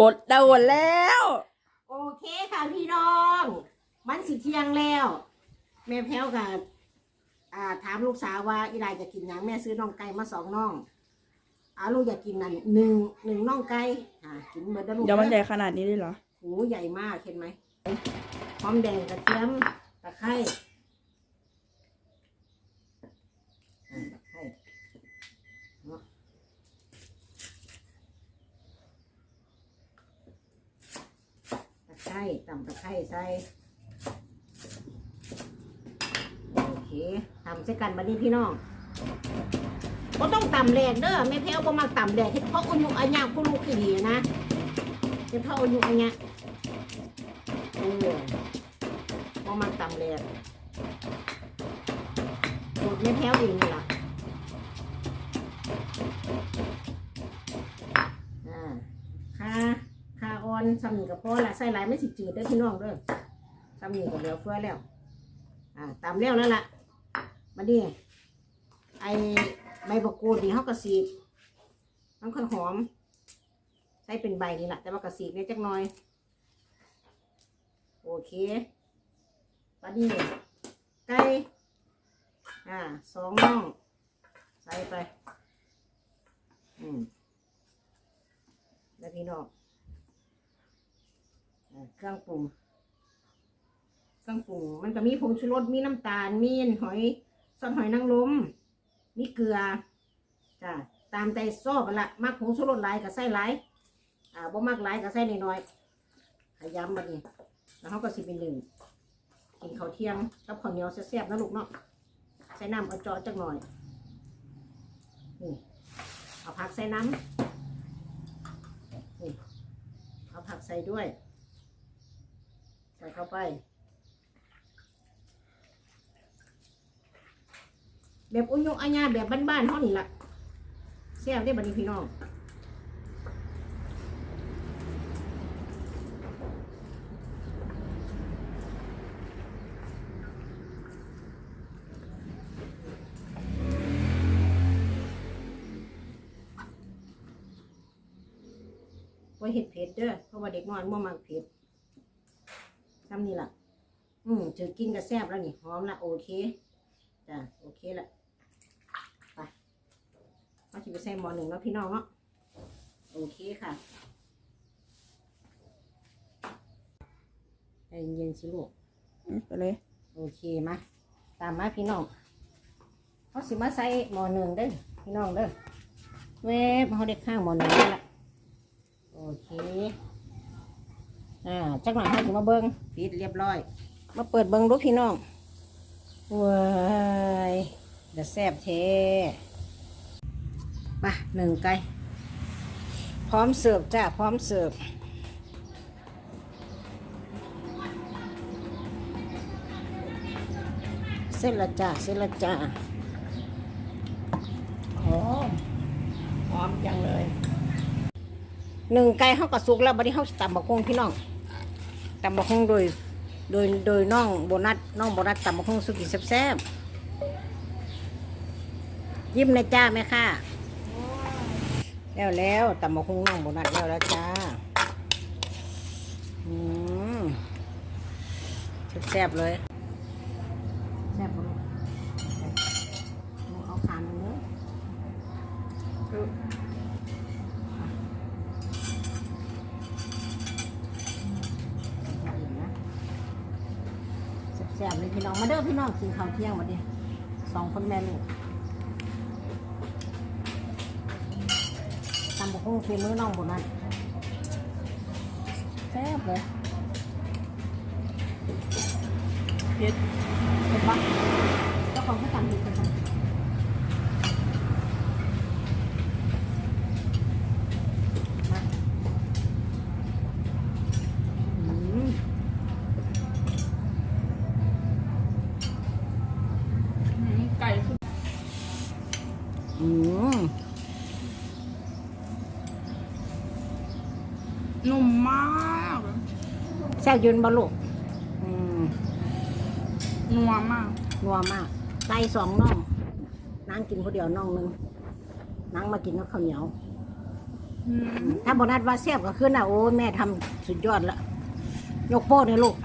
กดดาวน์แล้ว โอเคค่ะพี่น้อง มันสิเที่ยงแล้ว แม่แพ้วกับอ่าถามลูกสาวว่าอีไรจะกินหยังแม่ซื้อน่องไก่มาสองน่องอาลูกอยากกินนั่นหนึ่งหนึ่งน่องไก่อ่ากินเบอร์ดลูกเดี๋ยวมันใหเด้ญ่อขนาดนี้เลยเหรอ หูใหญ่มากเห็นไหมหอมแดงกระเทียมตะไคร้อ่าตะไคร้เนาะตะไค ร้ตำตะไคร้ใส่โอเคตำใส่กันบัดนี้พี่น้องก็ต้องตำแดกเด้อไม่แพ้วก็มาตำแดกเฮ็ดเพราะอุญุอัญญาคุณลูกอีดีนะเฮ็ดเพราะอุญุอัญญาเออก็มาตำแดกสูตรไม่แพ้วเองนี่ละอ่าค่าค่า ออนซ้ำนี่กับพ่อละใส่หลายไม่สิจืดเด้อพี่น้องเด้อซ้ำนี่ก็เหลือเฟือแล้ว อ่าตามแล้วแล้วล่ะมาดิไอใบบกกูดนี่เขากระสีน้ำข้าวหอม ใส่เป็นใบนี่แหละแต่ว่ากระสีเนี่ยจักหน่อย โอเคมาดิไก่อ่าสองน่อง ใส่ไป อืมแล้วพี่น้อง เครื่องปรุงเครื่องปรุงมันก็มีผงชูรสมีน้ำตาล มีหอยซอสหอยนางรมมีเกลือจ้ะตามใจชอบละมักผงชูรสหลายก็ใส่หลายอ่าบ่มักหลายก็ใส่น้อยๆขยำบัดนี้แล้วเขาก็สิเป็นหนึ่งกินข้าวเที่ยงกับข้าวเหนียวแซ่บๆนะลูกเนาะใส่น้ำเอาจาะจักหน่อยนี่เอาผักใส่น้ำนี่เอาผักใส่ด้วย ใส่เข้าไป แบบอุ้ยยกอาญาแบบบ้านๆเท่านี้ละแซ่บได้บันี้พี่น้องว่าเห็ดเผ็ดเด้อเพราะว่าเด็กน้อยมั่วมากเผ็ด ทำนี่ล่ะ อืมถือกินกับแซ่บแล้วนี่หอมละโอเคจ้ะโอเคละไปมาชิมไปใส่หม้อหนึ่งเนาะพี่น้องเนาะโอเคค่ะใจเย็นๆสิลูกไปเลยโอเคมาตามมาพี่น้องเขาสิมาใส่หม้อหนึ่งเด้อพี่น้องเด้อเว็บเขาได้ข้างหม้อหนึ่งแล้วละโอเค อ่าจักหน่อยเขาสิมาเบิ้งปิดเรียบร้อย มาเปิดเบิ้งดูพี่น้องว้ายเดี๋ยวแซ่บเทมาหนึ่งไก่พร้อมเสิร์ฟจ้าพร้อมเสิร์ฟเส้นละจ้าเส้นละจ้าหอมหอมจังเลยหนึ่งไก่เขาก็สุกแล้วบัดนี้เขาตำบักฮงพี่น้อง ตำบักฮงโดย โดยโดยน้องโบนัสน้องโบนัสตำบักฮงสุกิแซ่บๆยิ้มนะจ้าแม่ค่ะ แล้วแล้วตำบักฮงน้องโบนัสแล้วแล้วจ้าอืมแซ่บๆเลยแซ่บปะลูกเอาขาหนึ่งเนื้อ แซ่บๆเลยพี่น้องมาเด้อพี่น้องกินข้าวเที่ยงวันนี้สองคนแม่ลูกตำบุกหุ่งฝีมือน้องบนนั้นแซ่บเลยเผ็ดเผ็ดปะเจ้าของเขาตำดีกันจังมาอืม อืมไก่คือ อืม นุ่มมากแซ่บยืนบอลูกอืมนัวมากนัวมากไก่สองน่องนางกินคนเดียวน่องหนึงนางมากินกับข้าวเหนียวอืมถ้าโบนัสว่าแซ่บก็ขึ้นอะโอ้ยแม่ทำสุดยอดละยกโป้เลยลูก